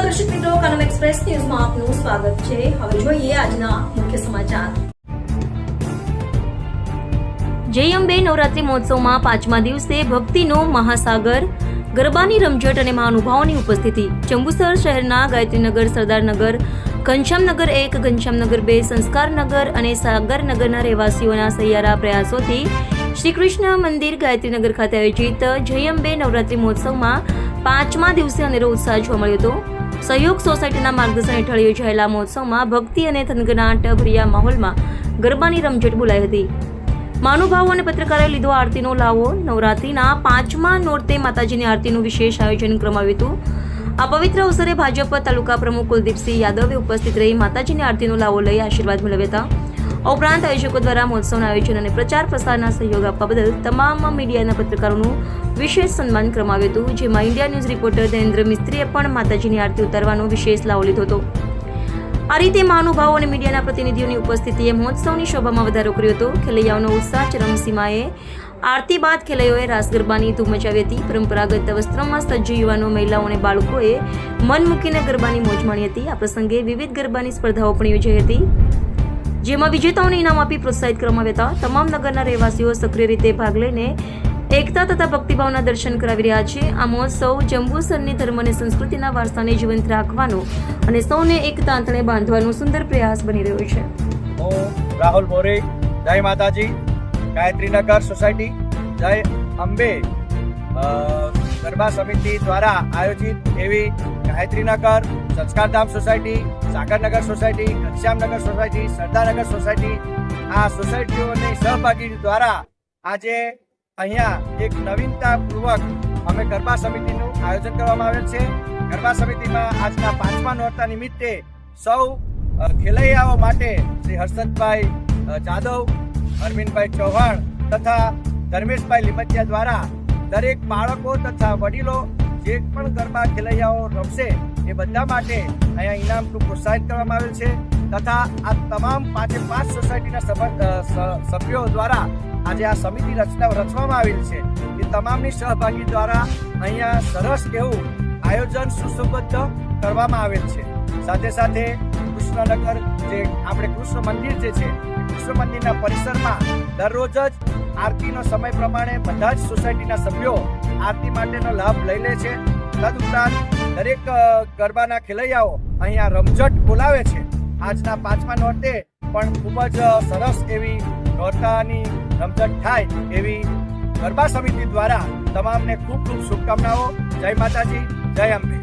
નમસ્કાર દર્શક મિત્રો કનમ એક્સપ્રેસ ન્યૂઝમાં આપનું સ્વાગત છે. હવે જોઈએ આજના મુખ્ય સમાચાર. જય અંબે નવરાત્રી મહોત્સવમાં પાંચમા દિવસે ભક્તિનો મહાસાગર, ગરબાની રમઝટ અને મહાનુભાવોની ઉપસ્થિતિ. ચંબુસર શહેરના ગાયત્રીનગર, સરદારનગર, ઘનશ્યામનગર એક, ઘનશ્યામનગર બે, સંસ્કારનગર અને સાગરનગરના રહેવાસીઓના સહિયારા પ્રયાસોથી શ્રી કૃષ્ણ મંદિર ગાયત્રીનગર ખાતે આયોજિત જય અંબે નવરાત્રી મહોત્સવમાં પાંચમા દિવસે અનેરો ઉત્સાહ જોવા મળ્યો હતો. સહયોગ સોસાયટીના માર્ગદર્શન હેઠળ યોજાયેલા મહોત્સવમાં ભક્તિ અને થનગનાટ ભર્યા માહોલમાં ગરબાની રમઝટ બોલાઈ હતી. મહાનુભાવો અને પત્રકારોએ લીધો આરતીનો લાવો. નવરાત્રિના પાંચમા નોરતે માતાજીની આરતીનું વિશેષ આયોજન કરવામાં આવ્યું હતું. આ પવિત્ર અવસરે ભાજપ તાલુકા પ્રમુખ કુલદીપસિંહ યાદવે ઉપસ્થિત રહી માતાજીની આરતીનો લાવો લઈ આશીર્વાદ મેળવ્યા હતા. ઉપરાંત આયોજકો દ્વારા મહોત્સવના આયોજન અને પ્રચાર પ્રસારના સહયોગ આપવા બદલ તમામ મીડિયાના પત્રકારોનું વિશેષ સન્માન કરવામાં હતું, જેમાં ઇન્ડિયા ન્યૂઝ રિપોર્ટર ધનેન્દ્ર મિસ્ત્રીએ પણ માતાજીની આરતી ઉતારવાનો વિશેષ લાવો લીધો હતો. આ રીતે મહાનુભાવો અને મીડિયાના પ્રતિનિધિઓની ઉપસ્થિતિએ મહોત્સવની શોભામાં વધારો કર્યો હતો. ખેલૈયાઓનો ઉત્સાહ, ચરમસીમાએ આરતી બાદ ખેલૈયાઓએ રાસ ગરબાની ધૂમ મચાવી હતી. પરંપરાગત વસ્ત્રોમાં સજ્જ યુવાનો, મહિલાઓ અને બાળકોએ મન મૂકીને ગરબાની મોજ માણી હતી. આ પ્રસંગે વિવિધ ગરબાની સ્પર્ધાઓ પણ યોજાઈ હતી. જેમાં વિજેતાઓને ઇનામ આપી પ્રોત્સાહિત કરવામાં આવ્યા હતા. તમામ નગરના રહેવાસીઓ સક્રિય રીતે ભાગ લઈને એકતા તથા ભક્તિભાવના દર્શન કરાવી રહ્યા છે. આ મહોત્સવ જંબુસરની ધર્મ અને સંસ્કૃતિના વારસાને જીવંત રાખવાનો અને સૌને એકતા તાંતણે બાંધવાનો સુંદર પ્રયાસ બની રહ્યો છે. રાહુલ મોરે, જય માતાજી, ગાયત્રી નગર સોસાયટી, જય અંબે. ગરબા સમિતિ દ્વારા આયોજિત એવી Gayatri Nagar, Sanskardham society, Sagarnagar society, Ghanshyamnagar society, Sardarnagar society આ સોસાયટીઓની સહભાગી દ્વારા આજે અહીંયા એક નવીનતાપૂર્વક અમે ગરબા સમિતિનું આયોજન કરવામાં આવેલ છે. ગરબા સમિતિમાં આજના પાંચમા નોરતા નિમિત્તે સૌ ખેલૈયાઓ માટે શ્રી હર્ષદભાઈ જાદવ, અરવિંદભાઈ ચૌહાણ તથા ધર્મેશભાઈ લીમચિયા દ્વારા દરેક બાળકો તથા વડીલો જે પણ ગરબા ખેલૈયાઓ રમશે એ બધા માટે અહીંયા ઇનામનું પ્રોત્સાહિત કરવામાં આવેલ છે. તથા આ તમામ પાંચે પાંચ સોસાયટીના સભ- સભ્યો દ્વારા આજે આ સમિતિ રચના રચવામાં આવેલ છે. એ તમામની સહભાગી દ્વારા અહીંયા સરસ એવું આયોજન સુસંબદ્ધ કરવામાં આવેલ છે. સાથે સાથે કૃષ્ણનગર જે આપણે કૃષ્ણ મંદિર જે છે, કૃષ્ણ મંદિરના પરિસરમાં દરરોજ જ આરતીનો સમય પ્રમાણે બધા જ સોસાયટીના સભ્યો આરતી માટેનો લાભ લઈ લે છે. તદુપરાંત દરેક ગરબાના ખેલૈયાઓ અહીંયા રમઝટ બોલાવે છે. આજના પાંચમા નોરતે પણ ખૂબ જ સરસ એવી નોરતાની રમઝટ થાય એવી ગરબા સમિતિ દ્વારા તમામને ખૂબ ખૂબ શુભકામનાઓ. જય માતાજી, જય અંબે.